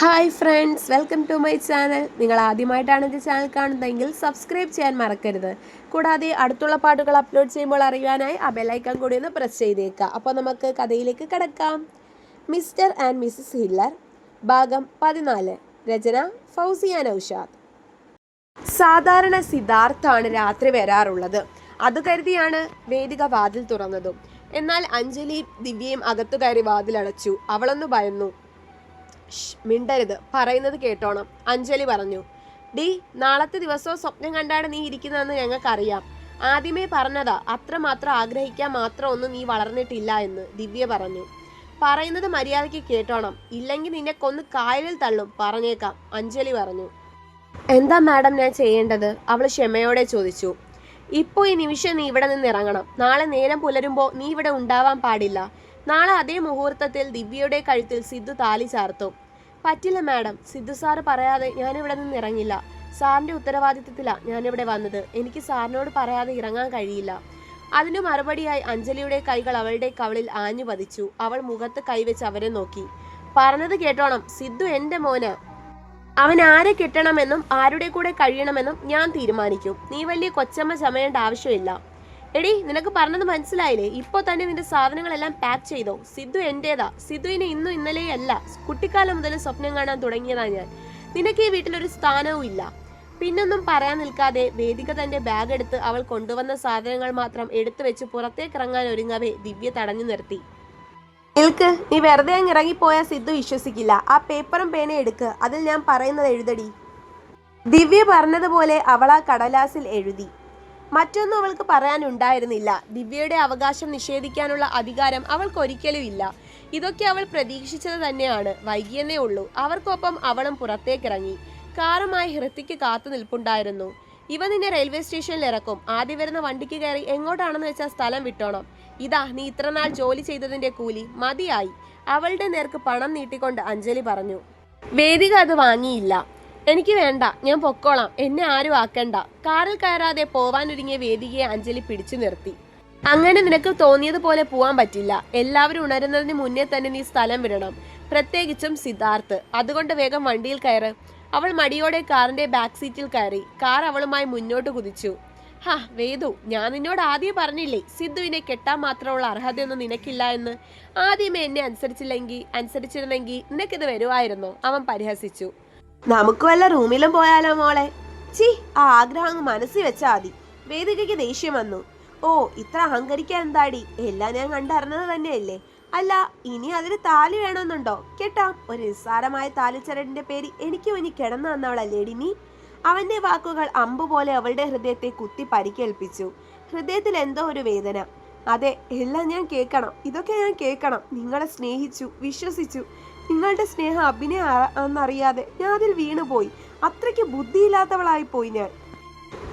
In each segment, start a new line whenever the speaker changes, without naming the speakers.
Hi friends welcome to my channel നിങ്ങൾ ആദ്യമായിട്ടാണ് എന്റെ ചാനൽ കാണുന്നതെങ്കിൽ സബ്സ്ക്രൈബ് ചെയ്യാൻ മറക്കരുത്. കൂടാതെ അടുത്തുള്ള പാട്ടുകൾ അപ്ലോഡ് ചെയ്യുമ്പോൾ അറിയാനായി ആ ബെല്ലൈക്കൺ കൂടി ഒന്ന് പ്രസ് ചെയ്തേക്കാം. അപ്പോൾ നമുക്ക് കഥയിലേക്ക് കിടക്കാം. മിസ്റ്റർ ആൻഡ് മിസ്സസ് ഹില്ലർ ഭാഗം പതിനാല്. രചന ഫൗസിയ നൌഷാദ്. സാധാരണ സിദ്ധാർത്ഥാണ് രാത്രി വരാറുള്ളത്. അത് കരുതിയാണ് വേദിക വാതിൽ തുറന്നതും. എന്നാൽ അഞ്ജലി ദിവ്യയും അകത്തു കയറി വാതിലടച്ചു. അവളൊന്ന് ഭയന്നു. മിണ്ടരുത്. പറയുന്നത് കേട്ടോണം. അഞ്ജലി പറഞ്ഞു ഡി നാളത്തെ ദിവസവും സ്വപ്നം കണ്ടാണ് നീ ഇരിക്കുന്നതെന്ന് ഞങ്ങൾക്കറിയാം. ആദ്യമേ പറഞ്ഞതാ അത്രമാത്രം ആഗ്രഹിക്കാൻ മാത്രം ഒന്നും നീ വളർന്നിട്ടില്ല എന്ന് ദിവ്യ പറഞ്ഞു. പറയുന്നത് മര്യാദയ്ക്ക് കേട്ടോണം. ഇല്ലെങ്കിൽ നിന്നെ കൊന്ന് കായലിൽ തള്ളും പറഞ്ഞേക്കാം. അഞ്ജലി പറഞ്ഞു. എന്താ മാഡം ഞാൻ ചെയ്യേണ്ടത്? അവൾ ക്ഷമയോടെ ചോദിച്ചു. ഇപ്പോൾ ഈ നിമിഷം നീ ഇവിടെ നിന്ന് ഇറങ്ങണം നാളെ നേരം പുലരുമ്പോൾ നീ ഇവിടെ ഉണ്ടാവാൻ പാടില്ല. നാളെ അതേ മുഹൂർത്തത്തിൽ ദിവ്യയുടെ കഴുത്തിൽ സിദ്ധു താലി ചാർത്തും. പറ്റില്ല മാഡം. സിദ്ധു സാറ് പറയാതെ ഞാനിവിടെ നിന്ന് ഇറങ്ങില്ല സാറിന്റെ ഉത്തരവാദിത്തത്തിലാണ് ഞാനിവിടെ വന്നത്. എനിക്ക് സാറിനോട് പറയാതെ ഇറങ്ങാൻ കഴിയില്ല. അതിനു മറുപടിയായി അഞ്ജലിയുടെ കൈകൾ അവളുടെ കവളിൽ ആഞ്ഞു പതിച്ചു. അവൾ മുഖത്ത് കൈവച്ച് അവരെ നോക്കി. പറഞ്ഞത് കേട്ടോണം. സിദ്ധു എന്റെ മോന്. അവൻ ആരെ കിട്ടണമെന്നും ആരുടെ കൂടെ കഴിയണമെന്നും ഞാൻ തീരുമാനിക്കും. നീ വലിയ കൊച്ചമ്മ ചമയേണ്ട ആവശ്യമില്ല. എടി നിനക്ക് പറഞ്ഞത് മനസ്സിലായില്ലേ? ഇപ്പോൾ തന്നെ നിന്റെ സാധനങ്ങളെല്ലാം പാക്ക് ചെയ്തോ? സിദ്ധു എന്റേതാ. സിദ്ധുവിനെ ഇന്നും ഇന്നലെയും അല്ല കുട്ടിക്കാലം മുതൽ സ്വപ്നം കാണാൻ തുടങ്ങിയതാ ഞാൻ. നിനക്ക് ഈ വീട്ടിലൊരു സ്ഥാനവും ഇല്ല. പിന്നൊന്നും പറയാൻ നിൽക്കാതെ വേദിക തന്റെ ബാഗ് എടുത്ത് അവൾ കൊണ്ടുവന്ന സാധനങ്ങൾ മാത്രം എടുത്തു വെച്ച് പുറത്തേക്ക് ഇറങ്ങാൻ ഒരുങ്ങവേ ദിവ്യ തടഞ്ഞു നിർത്തി. നിൽക്ക് നീ വെറുതെ അങ്ങ് ഇറങ്ങിപ്പോയാൽ സിദ്ധു വിശ്വസിക്കില്ല. ആ പേപ്പറും പേന എടുക്ക് അതിൽ ഞാൻ പറയുന്നത് എഴുതടി. ദിവ്യ പറഞ്ഞതുപോലെ അവൾ ആ കടലാസിൽ എഴുതി. മറ്റൊന്നും അവൾക്ക് പറയാനുണ്ടായിരുന്നില്ല. ദിവ്യയുടെ അവകാശം നിഷേധിക്കാനുള്ള അധികാരം അവൾക്ക് ഒരിക്കലും ഇല്ല. ഇതൊക്കെ അവൾ പ്രതീക്ഷിച്ചത് തന്നെയാണ്. വൈകിയെന്നേ ഉള്ളൂ. അവർക്കൊപ്പം അവളും പുറത്തേക്കിറങ്ങി. കാറുമായി ഹൃത്തിക്ക് കാത്തു നിൽപ്പുണ്ടായിരുന്നു. ഇവ നിന്നെ റെയിൽവേ സ്റ്റേഷനിൽ ഇറക്കും. ആദ്യം വരുന്ന വണ്ടിക്ക് കയറി എങ്ങോട്ടാണെന്ന് വെച്ചാൽ സ്ഥലം വിട്ടോണം. ഇതാ നീ ഇത്രനാൾ ജോലി ചെയ്തതിന്റെ കൂലി. മതിയായി. അവളുടെ നേർക്ക് പണം നീട്ടിക്കൊണ്ട് അഞ്ജലി പറഞ്ഞു. വേദിക അത് വാങ്ങിയില്ല. എനിക്ക് വേണ്ട ഞാൻ പൊക്കോളാം എന്നെ ആരും ആക്കണ്ട. കാറിൽ കയറാതെ പോവാനൊരുങ്ങിയ വേദികയെ അഞ്ജലി പിടിച്ചു നിർത്തി. അങ്ങനെ നിനക്ക് തോന്നിയതുപോലെ പോവാൻ പറ്റില്ല. എല്ലാവരും ഉണരുന്നതിന് മുന്നേ തന്നെ നീ സ്ഥലം വിടണം. പ്രത്യേകിച്ചും സിദ്ധാർത്ഥ്. അതുകൊണ്ട് വേഗം വണ്ടിയിൽ കയറ്. അവൾ മടിയോടെ കാറിന്റെ ബാക്ക് സീറ്റിൽ കയറി. കാർ അവളുമായി മുന്നോട്ട് കുതിച്ചു. ഹാ വേദു ഞാൻ നിന്നോട് ആദ്യം പറഞ്ഞില്ലേ സിദ്ധുവിനെ കെട്ടാൻ മാത്രമുള്ള അർഹതയൊന്നും നിനക്കില്ല എന്ന്. ആദ്യമേ എന്നെ അനുസരിച്ചില്ലെങ്കിൽ അനുസരിച്ചിരുന്നെങ്കിൽ നിനക്കിത് വരുമായിരുന്നോ? അവൻ പരിഹസിച്ചു. നമുക്ക് വല്ല റൂമിലും പോയാലോ മോളെ? ചി ആ ആഗ്രഹം അങ്ങ് മനസ്സിൽ വെച്ചാ മതി. വേദികയ്ക്ക് ദേഷ്യം വന്നു. ഓ ഇത്ര അഹങ്കരിക്കാൻ എന്താടി? എല്ലാം ഞാൻ കണ്ടറിഞ്ഞത് തന്നെയല്ലേ? അല്ല ഇനി അതിന് താലി വേണമെന്നുണ്ടോ? കേട്ടോ ഒരു നിസ്സാരമായ താലിച്ചരടിന്റെ പേര് എനിക്ക് ഇനി കിടന്നു വന്നവളല്ലേ നീ? അവന്റെ വാക്കുകൾ അമ്പ് പോലെ അവളുടെ ഹൃദയത്തെ കുത്തി പരിക്കേൽപ്പിച്ചു. ഹൃദയത്തിൽ എന്തോ ഒരു വേദന. അതെ എല്ലാം ഞാൻ കേൾക്കണം. ഇതൊക്കെ ഞാൻ കേൾക്കണം. നിങ്ങളെ സ്നേഹിച്ചു വിശ്വസിച്ചു. നിങ്ങളുടെ സ്നേഹം അഭിനയ എന്നറിയാതെ ഞാൻ അതിൽ വീണുപോയി. അത്രയ്ക്ക് ബുദ്ധിയില്ലാത്തവളായി പോയി ഞാൻ.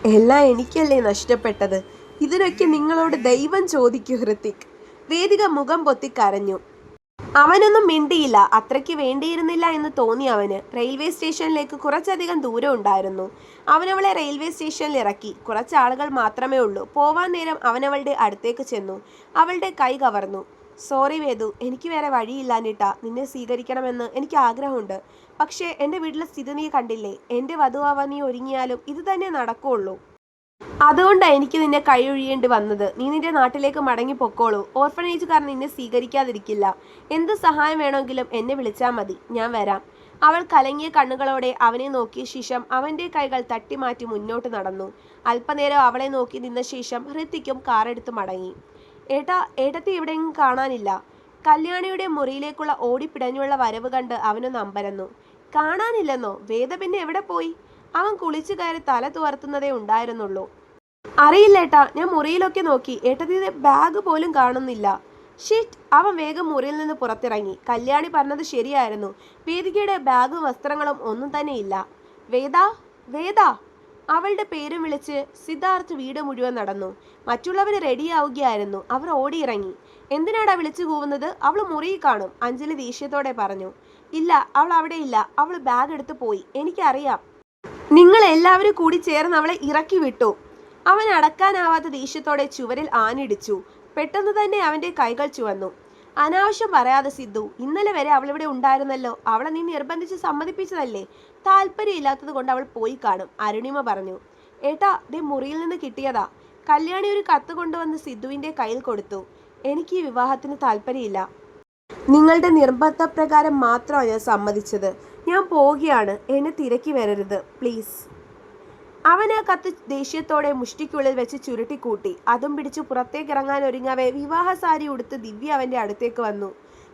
എല്ലാം എനിക്കല്ലേ നഷ്ടപ്പെട്ടത്? ഇതിനൊക്കെ നിങ്ങളോട് ദൈവം ചോദിക്കൂ ഹൃത്തിക്. വേദിക മുഖം പൊത്തി കരഞ്ഞു. അവനൊന്നും മിണ്ടിയില്ല. അത്രയ്ക്ക് വേണ്ടിയിരുന്നില്ല എന്ന് തോന്നി അവന്. റെയിൽവേ സ്റ്റേഷനിലേക്ക് കുറച്ചധികം ദൂരം ഉണ്ടായിരുന്നു. അവനവളെ റെയിൽവേ സ്റ്റേഷനിൽ ഇറക്കി. കുറച്ച് ആളുകൾ മാത്രമേ ഉള്ളൂ. പോവാൻ നേരം അവനവളുടെ അടുത്തേക്ക് ചെന്നു. അവളുടെ കൈ കവർന്നു. സോറി വേദു എനിക്ക് വേറെ വഴിയില്ലാഞ്ഞിട്ടാ. നിന്നെ സ്വീകരിക്കണമെന്ന് എനിക്ക് ആഗ്രഹമുണ്ട്. പക്ഷേ എന്റെ വീട്ടിലെ സ്ഥിതി നീ കണ്ടില്ലേ? എന്റെ വധുവാവാൻ നീ ഒരുങ്ങിയാലും ഇത് തന്നെ നടക്കുള്ളൂ. അതുകൊണ്ടാണ് എനിക്ക് നിന്നെ കൈയൊഴിയേണ്ടി വന്നത്. നീ നിന്റെ നാട്ടിലേക്ക് മടങ്ങി പൊക്കോളൂ. ഓർഫനേജുകാർ നിന്നെ സ്വീകരിക്കാതിരിക്കില്ല. എന്ത് സഹായം വേണമെങ്കിലും എന്നെ വിളിച്ചാൽ മതി. ഞാൻ വരാം. അവൾ കലങ്ങിയ കണ്ണുകളോടെ അവനെ നോക്കിയ ശേഷം അവന്റെ കൈകൾ തട്ടിമാറ്റി മുന്നോട്ട് നടന്നു. അല്പനേരം അവളെ നോക്കി നിന്ന ശേഷം ഹൃത്തിക്കും കാറെടുത്ത് മടങ്ങി. ഏട്ടാ ഏട്ടത്തി ഇവിടെയും കാണാനില്ല. കല്യാണിയുടെ മുറിയിലേക്കുള്ള ഓടിപ്പിടഞ്ഞുള്ള വരവ് കണ്ട് അവനൊന്ന് അമ്പരന്നു. കാണാനില്ലെന്നോ? വേദ പിന്നെ എവിടെ പോയി? അവൻ കുളിച്ചു കയറി തല തുവർത്തുന്നതേ ഉണ്ടായിരുന്നുള്ളൂ. അറിയില്ല ഏട്ടാ ഞാൻ മുറിയിലൊക്കെ നോക്കി. ഏട്ടത്തിയുടെ ബാഗ് പോലും കാണുന്നില്ല. ഷിറ്റ് അവൻ വേഗം മുറിയിൽ നിന്ന് പുറത്തിറങ്ങി. കല്യാണി പറഞ്ഞത് ശരിയായിരുന്നു. വേദികയുടെ ബാഗും വസ്ത്രങ്ങളും ഒന്നും തന്നെ ഇല്ല. വേദ വേദ. അവളുടെ പേരും വിളിച്ച് സിദ്ധാർത്ഥ് വീട് മുഴുവൻ നടന്നു. മറ്റുള്ളവർ റെഡിയാവുകയായിരുന്നു. അവർ ഓടിയിറങ്ങി. എന്തിനാടാ വിളിച്ചു കൂവുന്നത്? അവൾ മുറിയിൽ കാണും. അഞ്ജലി ദേഷ്യത്തോടെ പറഞ്ഞു. ഇല്ല അവൾ അവിടെ ഇല്ല. അവൾ ബാഗ് എടുത്ത് പോയി. എനിക്കറിയാം. നിങ്ങൾ എല്ലാവരും കൂടി ചേർന്ന് അവളെ ഇറക്കി വിട്ടു. അവൻ അടക്കാനാവാത്ത ദേഷ്യത്തോടെ ചുവരിൽ ആനിടിച്ചു പെട്ടെന്ന് തന്നെ അവന്റെ കൈകൾ ചുവന്നു. അനാവശ്യം പറയാതെ സിദ്ധു ഇന്നലെ വരെ അവളിവിടെ ഉണ്ടായിരുന്നല്ലോ. അവളെ നീ നിർബന്ധിച്ച് സമ്മതിപ്പിച്ചതല്ലേ? താല്പര്യമില്ലാത്തത് കൊണ്ട് അവൾ പോയി കാണും അരുണിമ പറഞ്ഞു. ഏട്ടാ ദേ മുറിയിൽ നിന്ന് കിട്ടിയതാ. കല്യാണി ഒരു കത്ത് കൊണ്ടുവന്ന് സിദ്ധുവിന്റെ കയ്യിൽ കൊടുത്തു. എനിക്ക് ഈ വിവാഹത്തിന് താല്പര്യമില്ല. നിങ്ങളുടെ നിർബന്ധപ്രകാരം മാത്രമാണ് ഞാൻ സമ്മതിച്ചത്. ഞാൻ പോവുകയാണ്. എന്നെ തിരക്കി വരരുത് പ്ലീസ്. അവൻ ആ കത്ത് ദേഷ്യത്തോടെ മുഷ്ടിക്കുള്ളിൽ വെച്ച് ചുരുട്ടിക്കൂട്ടി. അതും പിടിച്ച് പുറത്തേക്ക് ഇറങ്ങാൻ ഒരുങ്ങവേ വിവാഹ സാരി ഉടുത്ത് ദിവ്യ അവന്റെ അടുത്തേക്ക് വന്നു.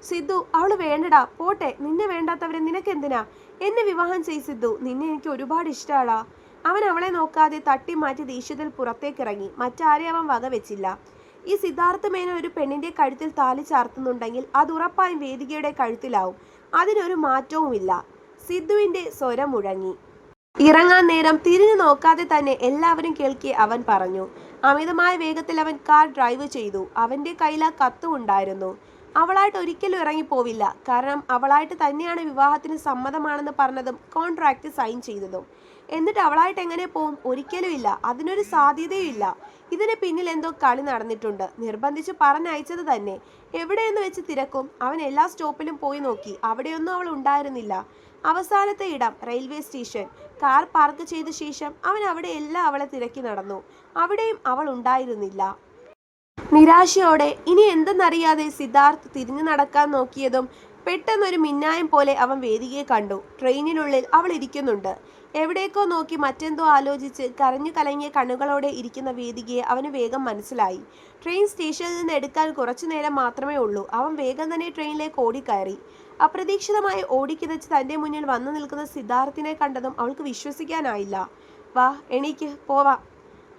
സിദ്ധു അവൾ വേണ്ടടാ പോട്ടെ. നിന്നെ വേണ്ടാത്തവരെ നിനക്കെന്തിനാ? എന്നെ വിവാഹം ചെയ് സിദ്ധു. നിന്നെ എനിക്ക് ഒരുപാട് ഇഷ്ടമാടാ അവൻ അവളെ നോക്കാതെ തട്ടി മാറ്റി ദേഷ്യത്തിൽ പുറത്തേക്കിറങ്ങി. മറ്റാരെ അവൻ വക വെച്ചില്ല. ഈ സിദ്ധാർത്ഥ മേനോൻ ഒരു പെണ്ണിന്റെ കഴുത്തിൽ താലി ചാർത്തുന്നുണ്ടെങ്കിൽ അത് ഉറപ്പായും വേദികയുടെ കഴുത്തിലാവും. അതിനൊരു മാറ്റവുമില്ല. സിദ്ധുവിന്റെ സ്വരം മുഴങ്ങി. ഇറങ്ങാൻ നേരം തിരിഞ്ഞു നോക്കാതെ തന്നെ എല്ലാവരും കേൾക്കി അവൻ പറഞ്ഞു. അമിതമായ വേഗത്തിൽ അവൻ കാർ ഡ്രൈവ് ചെയ്തു. അവന്റെ കയ്യിൽ ആ കത്തും ഉണ്ടായിരുന്നു. അവളായിട്ട് ഒരിക്കലും ഇറങ്ങിപ്പോവില്ല. കാരണം അവളായിട്ട് തന്നെയാണ് വിവാഹത്തിന് സമ്മതമാണെന്ന് പറഞ്ഞതും കോൺട്രാക്ട് സൈൻ ചെയ്തതും. എന്നിട്ട് അവളായിട്ട് എങ്ങനെ പോവും? ഒരിക്കലും ഇല്ല. അതിനൊരു സാധ്യതയും ഇല്ല. ഇതിന് പിന്നിൽ എന്തോ കളി നടന്നിട്ടുണ്ട്. നിർബന്ധിച്ച് പറഞ്ഞയച്ചത് തന്നെ. എവിടെയെന്ന് വെച്ച് തിരക്കും. അവൻ എല്ലാ സ്റ്റോപ്പിലും പോയി നോക്കി. അവിടെയൊന്നും അവൾ ഉണ്ടായിരുന്നില്ല. അവസാനത്തെ ഇടം റെയിൽവേ സ്റ്റേഷൻ. കാർ പാർക്ക് ചെയ്ത ശേഷം അവൻ അവിടെ എല്ലാം അവളെ തിരക്കി നടന്നു. അവിടെയും അവൾ ഉണ്ടായിരുന്നില്ല. നിരാശയോടെ ഇനി എന്തെന്നറിയാതെ സിദ്ധാർത്ഥ് തിരിഞ്ഞു നടക്കാൻ നോക്കിയതും പെട്ടെന്നൊരു മിന്നായം പോലെ അവൻ വേദികയെ കണ്ടു. ട്രെയിനിനുള്ളിൽ അവൾ ഇരിക്കുന്നുണ്ട്. എവിടേക്കോ നോക്കി മറ്റെന്തോ ആലോചിച്ച് കരഞ്ഞു കലങ്ങിയ കണ്ണുകളോടെ ഇരിക്കുന്ന വേദികയെ അവന് വേഗം മനസ്സിലായി. ട്രെയിൻ സ്റ്റേഷനിൽ നിന്ന് എടുക്കാൻ കുറച്ചു നേരം മാത്രമേ ഉള്ളൂ. അവൻ വേഗം തന്നെ ട്രെയിനിലേക്ക് ഓടിക്കയറി. അപ്രതീക്ഷിതമായി ഓടിക്കിതച്ച് തന്റെ മുന്നിൽ വന്നു നിൽക്കുന്ന സിദ്ധാർത്ഥിനെ കണ്ടതും അവൾക്ക് വിശ്വസിക്കാനായില്ല. വാ എണീക്ക് പോവാ.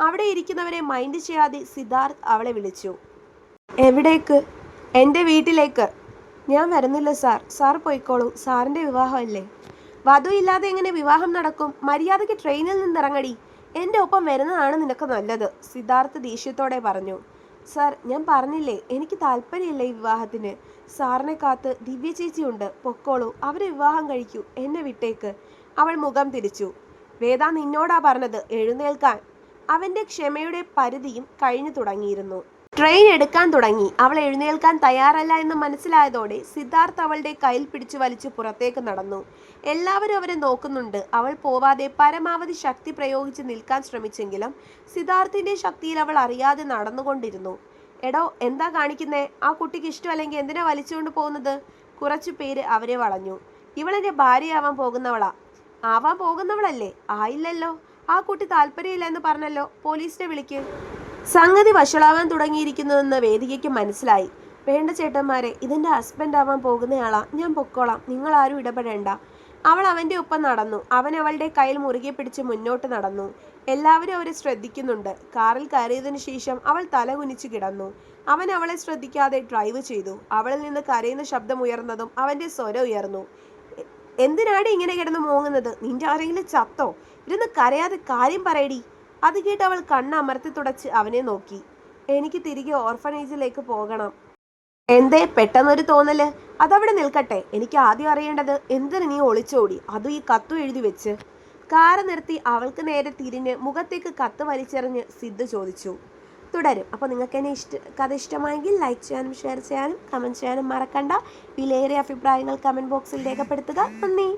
അവിടെ ഇരിക്കുന്നവരെ മൈൻഡ് ചെയ്യാതെ സിദ്ധാർത്ഥ് അവളെ വിളിച്ചു. എവിടേക്ക്? എന്റെ വീട്ടിലേക്ക്. ഞാൻ വരുന്നില്ല സാർ. സാർ പോയിക്കോളൂ. സാറിന്റെ വിവാഹമല്ലേ? വധു ഇല്ലാതെ എങ്ങനെ വിവാഹം നടക്കും? മര്യാദയ്ക്ക് ട്രെയിനിൽ നിന്നിറങ്ങടി. എന്റെ ഒപ്പം വരുന്നതാണ് നിനക്ക് നല്ലത് സിദ്ധാർത്ഥ് ദേഷ്യത്തോടെ പറഞ്ഞു. സാർ ഞാൻ പറഞ്ഞില്ലേ എനിക്ക് താല്പര്യമില്ല ഈ വിവാഹത്തിന്. സാറിനെ കാത്ത് ദിവ്യ ചേച്ചിയുണ്ട് പൊക്കോളൂ അവരെ വിവാഹം കഴിക്കൂ എന്നെ വിട്ടേക്ക്. അവൾ മുഖം തിരിച്ചു. വേദ നിന്നോടാ പറഞ്ഞത് എഴുന്നേൽക്കാൻ. അവന്റെ ക്ഷമയുടെ പരിധിയും കഴിഞ്ഞു തുടങ്ങിയിരുന്നു. ട്രെയിൻ എടുക്കാൻ തുടങ്ങി. അവൾ എഴുന്നേൽക്കാൻ തയ്യാറല്ല എന്ന് മനസ്സിലായതോടെ സിദ്ധാർത്ഥ് അവളുടെ കയ്യിൽ പിടിച്ചു വലിച്ചു പുറത്തേക്ക് നടന്നു. എല്ലാവരും അവരെ നോക്കുന്നുണ്ട്. അവൾ പോവാതെ പരമാവധി ശക്തി പ്രയോഗിച്ച് നിൽക്കാൻ ശ്രമിച്ചെങ്കിലും സിദ്ധാർത്ഥിന്റെ ശക്തിയിൽ അവൾ അറിയാതെ നടന്നുകൊണ്ടിരുന്നു. എടോ എന്താ കാണിക്കുന്നേ? ആ കുട്ടിക്ക് ഇഷ്ടമല്ലെങ്കിൽ എന്തിനാ വലിച്ചുകൊണ്ട് പോകുന്നത്? കുറച്ചു പേര് അവരെ വളഞ്ഞു. ഇവളെന്റെ ഭാര്യയാവാൻ പോകുന്നവളാ. ആവാൻ പോകുന്നവളല്ലേ? ആയില്ലല്ലോ. ആ കുട്ടി താല്പര്യമില്ല എന്ന് പറഞ്ഞല്ലോ. പോലീസിനെ വിളിക്ക്. സംഗതി വഷളാവാൻ തുടങ്ങിയിരിക്കുന്നുവെന്ന് വേദികയ്ക്ക് മനസ്സിലായി. വേണ്ട ചേട്ടന്മാരെ ഇതിന്റെ ഹസ്ബൻഡ് ആവാൻ പോകുന്നയാളാ. ഞാൻ പൊക്കോളാം. നിങ്ങൾ ആരും ഇടപെടേണ്ട. അവൾ അവന്റെ ഒപ്പം നടന്നു. അവൻ അവളുടെ കയ്യിൽ മുറുകെ പിടിച്ച് മുന്നോട്ട് നടന്നു. എല്ലാവരും അവരെ ശ്രദ്ധിക്കുന്നുണ്ട്. കാറിൽ കയറിയതിനു ശേഷം അവൾ തല കുനിച്ചു കിടന്നു. അവൻ അവളെ ശ്രദ്ധിക്കാതെ ഡ്രൈവ് ചെയ്തു. അവളിൽ നിന്ന് കരയുന്ന ശബ്ദം ഉയർന്നതും അവന്റെ സ്വരം ഉയർന്നു. എന്തിനാണ് ഇങ്ങനെ കിടന്ന് മോങ്ങുന്നത്? നിന്റെ ആരെങ്കിലും ചത്തോ? ഇരുന്ന് കരയാതെ കാര്യം പറയടി. അത് കേട്ട് അവൾ കണ്ണമർത്തി തുടച്ച് അവനെ നോക്കി. എനിക്ക് തിരികെ ഓർഫനേജിലേക്ക് പോകണം. എന്തേ? പെട്ടെന്നൊരു തോന്നൽ. അതവിടെ നിൽക്കട്ടെ. എനിക്ക് ആദ്യം അറിയേണ്ടത് എന്തിനു നീ ഒളിച്ചോടി? അതും ഈ കത്തു എഴുതി വെച്ച്. കാറ് നിർത്തി അവൾക്ക് നേരെ തിരിഞ്ഞ് മുഖത്തേക്ക് കത്ത് വലിച്ചെറിഞ്ഞ് സിദ്ധു ചോദിച്ചു. തുടരും. അപ്പോൾ നിങ്ങൾക്ക് എന്നെ ഇഷ്ട കഥ ഇഷ്ടമായെങ്കിൽ ലൈക്ക് ചെയ്യാനും ഷെയർ ചെയ്യാനും കമന്റ് ചെയ്യാനും മറക്കണ്ട. വിലയേറിയ അഭിപ്രായങ്ങൾ കമന്റ് ബോക്സിൽ രേഖപ്പെടുത്തുക. നന്ദി.